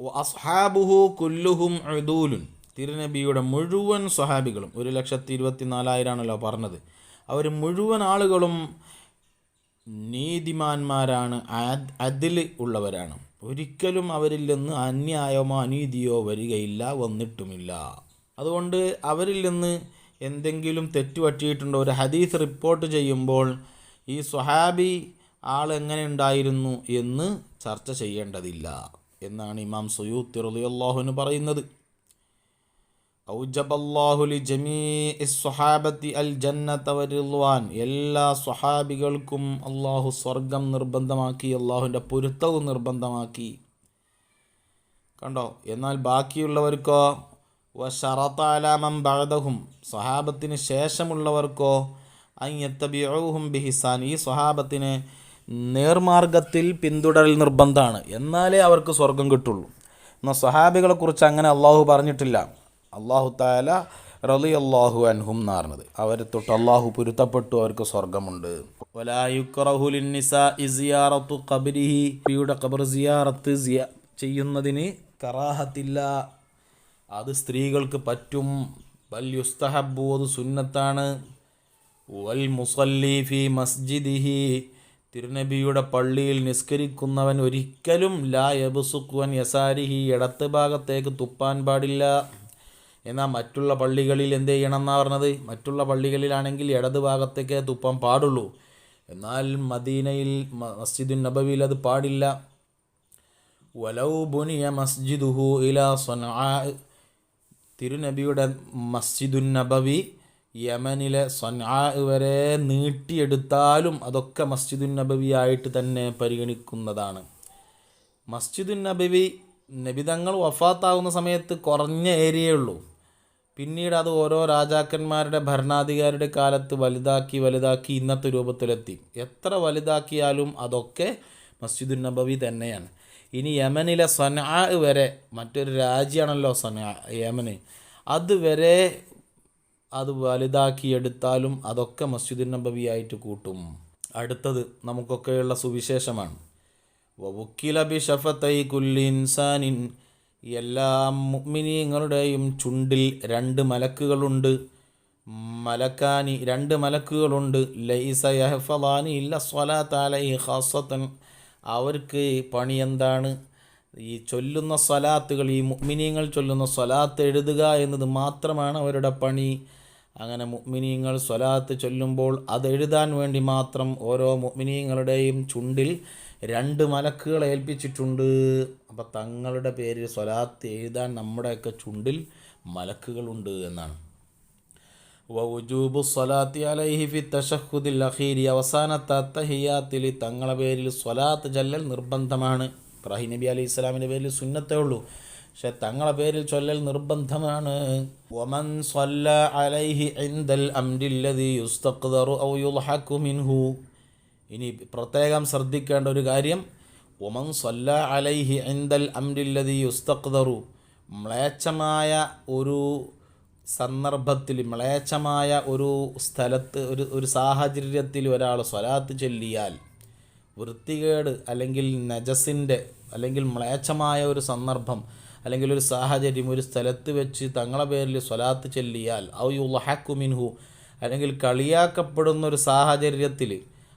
അസ്ഹാബുഹു കുല്ലുഹും ഉദൂലുൻ. തിരുനബിയുടെ മുഴുവൻ സ്വഹാബികളും ഒരു ലക്ഷത്തി ഇരുപത്തി നാലായിരമാണല്ലോ പറഞ്ഞത്. അവർ മുഴുവൻ ആളുകളും നീതിമാന്മാരാണ് അതിൽ ഉള്ളവരാണ്. ഒരിക്കലും അവരിൽ നിന്ന് അന്യായമോ അനീതിയോ വരികയില്ല വന്നിട്ടുമില്ല. അതുകൊണ്ട് അവരിൽ നിന്ന് എന്തെങ്കിലും തെറ്റുപറ്റിയിട്ടുണ്ടോ ഒരു ഹദീസ് റിപ്പോർട്ട് ചെയ്യുമ്പോൾ ഈ സ്വഹാബി ആൾ എങ്ങനെ ഉണ്ടായിരുന്നു എന്ന് ചർച്ച ചെയ്യേണ്ടതില്ല. എന്നാണ് ഇമാം സുയൂത്തി റളിയല്ലാഹുവിന് പറയുന്നത്. എല്ലാ സ്വഹാബികൾക്കും അള്ളാഹു സ്വർഗം നിർബന്ധമാക്കി അള്ളാഹുവിന്റെ പൊരുത്തവും നിർബന്ധമാക്കി. കണ്ടോ? എന്നാൽ ബാക്കിയുള്ളവർക്കോ വഷറത്താലാമം ബഹദഹും സ്വഹാബത്തിന് ശേഷമുള്ളവർക്കോ അയ്യത്തബിഹും ബിഹിസാൻ. ഈ സ്വഹാബത്തിന് നേർമാർഗത്തിൽ പിന്തുടരൽ നിർബന്ധമാണ്. എന്നാലേ അവർക്ക് സ്വർഗം കിട്ടുള്ളൂ. എന്നാൽ സഹാബികളെക്കുറിച്ച് അങ്ങനെ അള്ളാഹു പറഞ്ഞിട്ടില്ല. അള്ളാഹു താല റലി അള്ളാഹു അൻഹും എന്നാർന്നത് അവരെ തൊട്ട് അള്ളാഹു പൊരുത്തപ്പെട്ടു അവർക്ക് സ്വർഗമുണ്ട്. ചെയ്യുന്നതിന് കറാഹത്തില്ല. അത് സ്ത്രീകൾക്ക് പറ്റും. ബൽ അത് സുന്നത്താണ്. വൽ മുസല്ലിഫി മസ്ജിദിഹി. തിരുനബിയുടെ പള്ളിയിൽ നിസ്കരിക്കുന്നവൻ ഒരിക്കലും ലാ യബുസുക്കുവൻ യസാരിഹി ഇടത്ത് ഭാഗത്തേക്ക് തുപ്പാൻ പാടില്ല. എന്നാൽ മറ്റുള്ള പള്ളികളിൽ എന്ത് ചെയ്യണം എന്നാണ് പറഞ്ഞത്? മറ്റുള്ള പള്ളികളിലാണെങ്കിൽ ഇടത് ഭാഗത്തേക്ക് തുപ്പാൻ പാടുള്ളൂ. എന്നാൽ മദീനയിൽ മസ്ജിദുൻ നബവിയിൽ അത് പാടില്ല. വലൗ ബുനിയ മസ്ജിദുഹു ഇല സൊനാ തിരുനബിയുടെ മസ്ജിദുൻ നബവി യമനിലെ സൊനാ വരെ നീട്ടിയെടുത്താലും അതൊക്കെ മസ്ജിദുൻ നബവി ആയിട്ട് തന്നെ പരിഗണിക്കുന്നതാണ്. മസ്ജിദുൻ നബവി നബിതങ്ങൾ വഫാത്താകുന്ന സമയത്ത് കുറഞ്ഞ ഏരിയയുള്ളൂ. പിന്നീട് അത് ഓരോ രാജാക്കന്മാരുടെ ഭരണാധികാരിയുടെ കാലത്ത് വലുതാക്കി വലുതാക്കി ഇന്നത്തെ രൂപത്തിലെത്തി. എത്ര വലുതാക്കിയാലും അതൊക്കെ മസ്ജിദുൻ നബവി തന്നെയാണ്. ഇനി യമനിലെ സനാ വരെ മറ്റൊരു രാജ്യമാണല്ലോ സനാ യമന്. അതുവരെ അത് വലുതാക്കിയെടുത്താലും അതൊക്കെ മസ്ജിദുൻ നബവിയായിട്ട് കൂട്ടും. അടുത്തത് നമുക്കൊക്കെയുള്ള സുവിശേഷമാണ്. വവുക്കിലബി ഷഫത്തൈ കുല്ലിൻസാനിൻ എല്ലാ മുഅ്മിനീങ്ങളുടെയും ചുണ്ടിൽ രണ്ട് മലക്കുകളുണ്ട്. മലക്കാനി രണ്ട് മലക്കുകളുണ്ട്. ലൈസ യഹ്ഫദാനി ഇല്ല സ്വലാ താലൈ ഖാസത്തൻ അവർക്ക് പണി എന്താണ്? ഈ ചൊല്ലുന്ന സ്വലാത്തുകൾ ഈ മുഅ്മിനീങ്ങൾ ചൊല്ലുന്ന സ്വലാത്ത് എഴുതുക എന്നത് മാത്രമാണ് അവരുടെ പണി. അങ്ങനെ മുഅ്മിനീങ്ങൾ സ്വലാത്ത് ചൊല്ലുമ്പോൾ അത് എഴുതാൻ വേണ്ടി മാത്രം ഓരോ മുഅ്മിനീങ്ങളുടെയും ചുണ്ടിൽ രണ്ട് മലക്കുകൾ ഏൽപ്പിച്ചിട്ടുണ്ട്. അപ്പം തങ്ങളുടെ പേരിൽ സ്വലാത്ത് എഴുതാൻ നമ്മുടെയൊക്കെ ചുണ്ടിൽ മലക്കുകളുണ്ട് എന്നാണ്. വജൂബു സ്വലാത്തി അലൈഹി ഫി തഷഹുദിൽ അഖീരി. അവസാനത്തെ അത്തഹിയാത്തിൽ തങ്ങളുടെ പേരിൽ സ്വലാത്ത് ചൊല്ലൽ നിർബന്ധമാണ്. ഇബ്രാഹിം നബി അലൈഹി ഇസ്ലാമിന്റെ പേരിൽ സുന്നത്തേ ഉള്ളൂ. പക്ഷെ തങ്ങളെ പേരിൽ ചൊല്ലൽ നിർബന്ധമാണ്. ഒമൻ അലൈഹി ഔ മിൻഹു. ഇനി പ്രത്യേകം ശ്രദ്ധിക്കേണ്ട ഒരു കാര്യം ഒമൻ സ്വല്ല അലൈഹി ഇൻദൽ അംരില്ലതി യുസ്തഖ്ദറു. മ്ലേച്ഛമായ ഒരു സന്ദർഭത്തിൽ മ്ലേച്ഛമായ ഒരു സ്ഥലത്ത് ഒരു ഒരു സാഹചര്യത്തിൽ ഒരാൾ സ്വലാത്ത് ചൊല്ലിയാൽ വൃത്തികേട് അല്ലെങ്കിൽ നജസിന്റെ അല്ലെങ്കിൽ മ്ലേച്ഛമായ ഒരു സന്ദർഭം അല്ലെങ്കിൽ ഒരു സാഹചര്യം ഒരു സ്ഥലത്ത് വെച്ച് തങ്ങളെ പേരിൽ സ്വലാത്ത് ചെല്ലിയാൽ ഔ യുൽഹഖു മിൻഹു അല്ലെങ്കിൽ കളിയാക്കപ്പെടുന്ന ഒരു സാഹചര്യത്തിൽ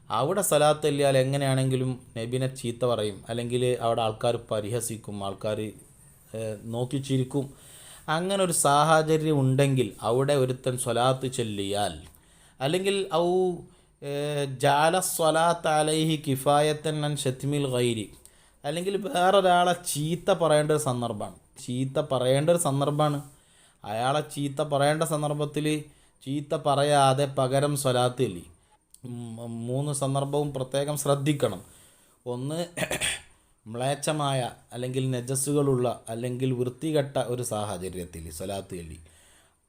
അവിടെ സ്വലാത്ത് ചെല്ലിയാൽ എങ്ങനെയാണെങ്കിലും നബിനെ ചീത്ത പറയും. അല്ലെങ്കിൽ അവിടെ ആൾക്കാർ പരിഹസിക്കും ആൾക്കാർ നോക്കി ചിരിക്കും അങ്ങനെ ഒരു സാഹചര്യം ഉണ്ടെങ്കിൽ അവിടെ ഒരുത്തൻ സ്വലാത്ത് ചെല്ലിയാൽ അല്ലെങ്കിൽ ഔ ജാല സ്വലാത്ത് അലൈഹി കിഫായത്തൻ ഷത്മിൽ ഗൈരി. അല്ലെങ്കിൽ വേറൊരാളെ ചീത്ത പറയേണ്ട ഒരു സന്ദർഭമാണ്. ചീത്ത പറയേണ്ട ഒരു സന്ദർഭമാണ്. അയാളെ ചീത്ത പറയേണ്ട സന്ദർഭത്തിൽ ചീത്ത പറയാതെ പകരം സ്വലാത്ത് ചൊല്ലി മൂന്ന് സന്ദർഭവും പ്രത്യേകം ശ്രദ്ധിക്കണം. ഒന്ന് മ്ലേച്ഛമായ അല്ലെങ്കിൽ നജസ്സുകളുള്ള അല്ലെങ്കിൽ വൃത്തികെട്ട ഒരു സാഹചര്യത്തിൽ സ്വലാത്ത് ചൊല്ലി.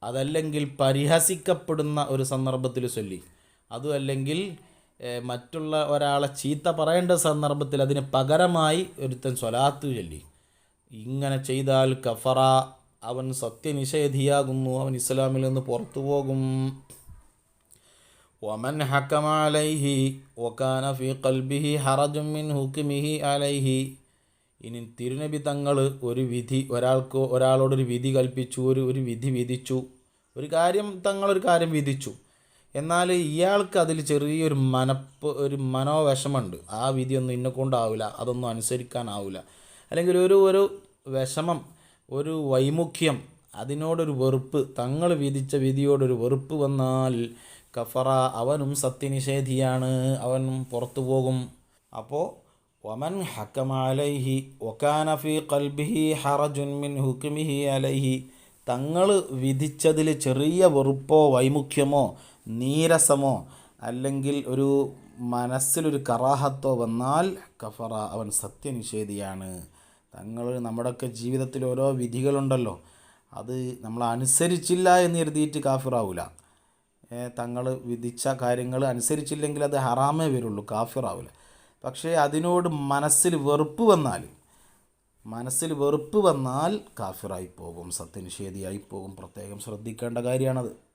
അതല്ലെങ്കിൽ പരിഹസിക്കപ്പെടുന്ന ഒരു സന്ദർഭത്തിൽ ചൊല്ലി. അതുമല്ലെങ്കിൽ മറ്റുള്ള ഒരാളെ ചീത്ത പറയേണ്ട സന്ദർഭത്തിൽ അതിന് പകരമായി ഒരുത്തൻ സ്വലാത്ത് ചൊല്ലി. ഇങ്ങനെ ചെയ്താൽ കഫറ അവൻ സത്യനിഷേധിയാകുന്നു അവൻ ഇസ്ലാമിൽ നിന്ന് പുറത്തു പോകും. ഒമൻ ഹക്കമാലൈഹി ഒക്കാന ഫി കൽബിഹി ഹറജുമിൻ ഹുക്കിമിഹി അലൈഹി. ഇനി തിരുനബി തങ്ങൾ ഒരു വിധി ഒരാൾക്ക് ഒരാളോടൊരു വിധി കൽപ്പിച്ചു ഒരു ഒരു വിധി വിധിച്ചു. ഒരു കാര്യം തങ്ങളൊരു കാര്യം വിധിച്ചു. എന്നാൽ ഇയാൾക്ക് അതിൽ ചെറിയൊരു മനപ്പ് ഒരു മനോവിഷമുണ്ട് ആ വിധിയൊന്നും ഇന്നെ കൊണ്ടാവില്ല അതൊന്നും അനുസരിക്കാനാവില്ല അല്ലെങ്കിൽ ഒരു ഒരു വിഷമം ഒരു വൈമുഖ്യം അതിനോടൊരു വെറുപ്പ് തങ്ങൾ വിധിച്ച വിധിയോടൊരു വെറുപ്പ് വന്നാൽ കഫറ അവനും സത്യനിഷേധിയാണ് അവനും പുറത്തു പോകും. അപ്പോൾ വമൻ ഹക്കമ അലൈഹി കൽബിഹി ഹറജുൻ മിൻ ഹുക്മിഹി അലൈഹി തങ്ങൾ വിധിച്ചതിൽ ചെറിയ വെറുപ്പോ വൈമുഖ്യമോ നീരസമോ അല്ലെങ്കിൽ ഒരു മനസ്സിലൊരു കറാഹത്തോ വന്നാൽ കഫറ അവൻ സത്യനിഷേധിയാണ്. തങ്ങൾ നമ്മുടെയൊക്കെ ജീവിതത്തിൽ ഓരോ വിധികളുണ്ടല്ലോ. അത് നമ്മൾ അനുസരിച്ചില്ല എന്ന് കരുതിയിട്ട് കാഫിറാവൂല. തങ്ങൾ വിധിച്ച കാര്യങ്ങൾ അനുസരിച്ചില്ലെങ്കിൽ അത് ഹറാമേ വരുള്ളൂ കാഫിറാവൂല. പക്ഷേ അതിനോട് മനസ്സിൽ വെറുപ്പ് വന്നാൽ മനസ്സിൽ വെറുപ്പ് വന്നാൽ കാഫിറായി പോകും സത്യനിഷേധിയായി പോകും പ്രത്യേകം ശ്രദ്ധിക്കേണ്ട കാര്യമാണത്.